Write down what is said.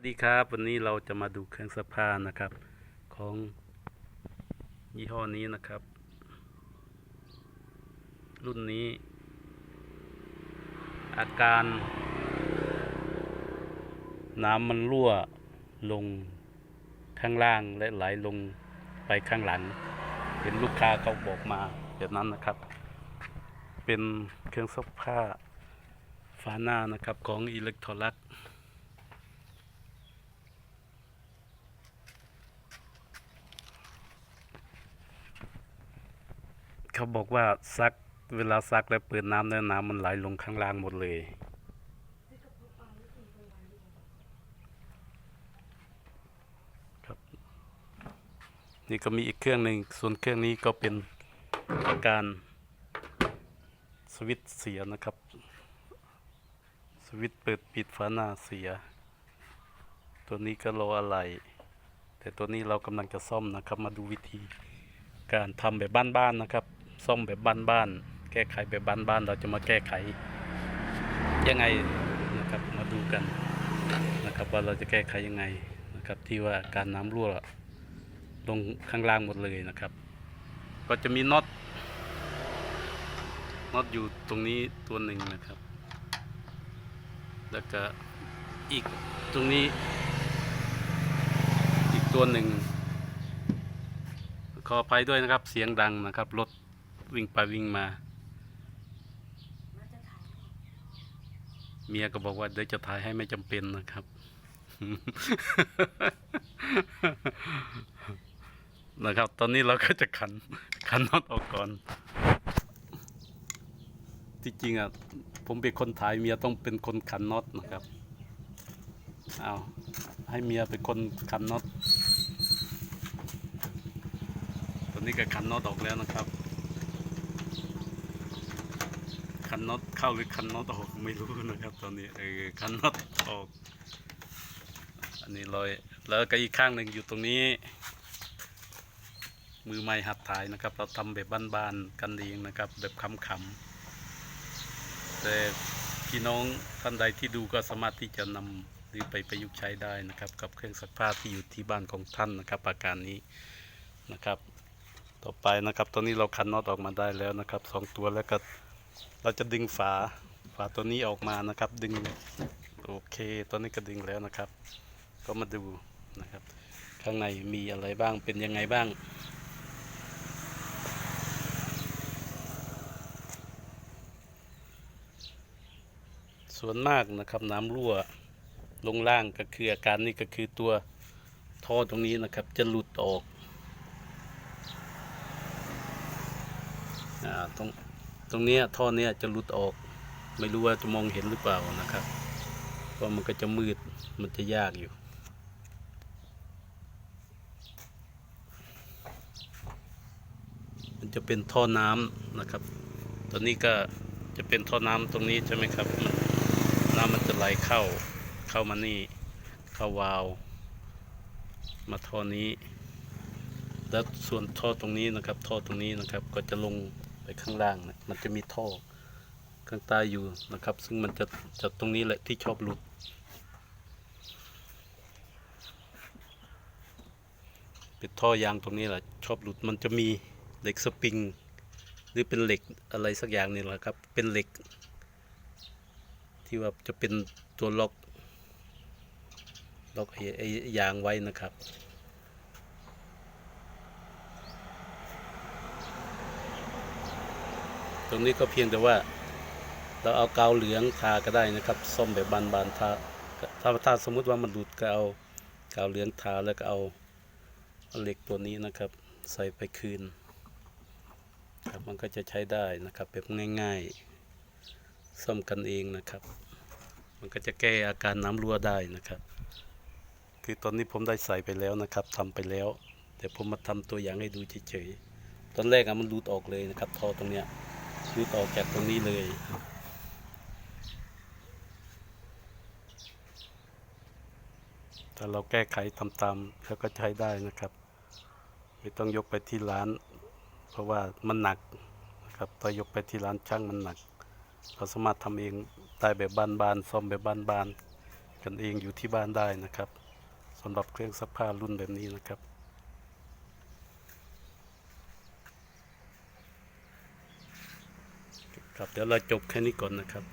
สวัสดีครับ วันนี้เราจะมาดูเครื่องซักผ้านะครับ ของยี่ห้อนี้นะครับ รุ่นนี้ อาการ น้ำมันรั่วลงข้างล่างและไหลลงไปข้างหลังเป็นลูกค้าเขาบอกมาแบบนั้นนะครับ เป็นเครื่องซักผ้าฝาหน้านะครับของอิเล็กทรอลัก เขาบอกว่าซักเวลาซักแล้วเปิดน้ำแล้วน้ำมันไหลลงข้างล่างหมดเลย ครับ นี่ก็มีอีกเครื่องหนึ่งส่วนเครื่องนี้ก็เป็นการสวิตเสียนะครับ สวิตเปิดปิดฝาหน้าเสีย ตัวนี้ก็รออะไร แต่ตัวนี้เรากำลังจะซ่อมนะครับ มาดูวิธีการทำแบบบ้านๆนะครับ ซ่อมแบบบ้านๆแก้ไขแบบบ้านๆเราจะมาแก้ไข ยังไงนะครับมาดูกันนะครับว่าเราจะแก้ไขยังไงนะครับที่ว่าการน้ำรั่วลงข้างล่างหมดเลยนะครับ ก็จะมีน็อตน็อตอยู่ตรงนี้ตัวหนึ่งนะครับ แล้วก็อีกตรงนี้ อีกตัวหนึ่งขออภัยด้วยนะครับเสียงดังนะครับรถ วิ่งไปวิ่งมา เมียก็บอกว่าเดี๋ยวจะถ่ายให้ไม่จำเป็นนะครับ นะครับ ตอนนี้เราก็จะขันขันน็อตออกก่อน ที่จริงอะ ผมเป็นคนถ่ายเมียต้องเป็นคนขันน็อตนะครับเอาให้เมียเป็นคนขันน็อต ตอนนี้ก็คันน็อตออกแล้วนะครับ คันน็อตเข้าหรือคันน็อตออกไม่รู้นะครับ ตอนนี้เออคันน็อตออก อันนี้ลอยแล้วก็อีกข้างหนึ่งอยู่ตรงนี้ มือไม้หัดถ่ายนะครับ เราทำแบบบ้านๆกันเองนะครับ แบบขำๆแต่พี่น้องท่านใดที่ดูก็สามารถที่จะนำหรือไปประยุกต์ใช้ได้นะครับ กับเครื่องซักผ้าที่อยู่ที่บ้านของท่านนะครับอาการนี้นะครับ ต่อไปนะครับ ตอนนี้เราคันน็อตออกมาได้แล้วนะครับสองตัวแล้วก็ เราจะดึงฝาฝาตัวนี้ออกมานะครับ ดึงโอเคตอนนี้ก็ดึงแล้วนะครับ ก็มาดูนะครับ ข้างในมีอะไรบ้างเป็นยังไงบ้างส่วนมากนะครับน้ำรั่วลงล่างก็คืออาการนี้ก็คือตัวท่อตรงนี้นะครับ จะหลุดออกอ่าตรง ตรงนี้ท่อเนี้ยจะหลุดออก ไม่รู้ว่าจะมองเห็นหรือเปล่านะครับเพราะมันก็จะมืดมันจะยากอยู่ มันจะเป็นท่อน้ำนะครับ ตอนนี้ก็จะเป็นท่อน้ำตรงนี้ใช่ไหมครับนน้ำมันจะไหลเข้าเข้ามานี่เข้าวาล์วมาท่อนี้ แล้วส่วนท่อตรงนี้นะครับ ท่อตรงนี้นะครับก็จะลง ไปข้างล่างนะมันจะมีท่อข้างใต้อยู่นะครับ ซึ่งมันจะจะตรงนี้แหละที่ชอบหลุด เป็นท่อยางตรงนี้แหละชอบหลุดมันจะมีเหล็กสปริง หรือเป็นเหล็กอะไรสักอย่างนี่แหละครับ เป็นเหล็ก ที่ว่าจะเป็นตัวล็อกล็อกไอ้ไอ้ยางไว้นะครับ ตรงนี้ก็เพียงแต่ว่า เราเอากาวเหลืองทาก็ได้นะครับส้มแบบบานๆทาถ้าถ้าสมมุติว่ามันหลุดก็เอากาวเหลืองทาแล้วก็เอาเหล็กตัวนี้นะครับ ใส่ไปคืนครับมันก็จะใช้ได้นะครับแบบง่ายๆซ่อมกันเองนะครับ มันก็จะแก้อาการน้ำรั่วได้นะครับ คือตอนนี้ผมได้ใส่ไปแล้วนะครับทำไปแล้ว แต่ผมมาทำตัวอย่างให้ดูเฉยๆตอนแรกอะมันหลุดออกเลยนะครับท่อตรงเนี้ย ยืดออกจากตรงนี้เลยถ้าเราแก้ไขทำตามเขาก็ใช้ได้นะครับ ไม่ต้องยกไปที่ร้าน เพราะว่ามันหนักนะครับถ้ายกไปที่ร้านช่างมันหนัก เราสามารถทำเองได้แบบบ้านๆซ่อมแบบบ้านๆกันเองอยู่ที่บ้านได้นะครับสำหรับเครื่องซักผ้ารุ่นแบบนี้นะครับ ครับเดี๋ยวเราจบแค่นี้ก่อนนะครับ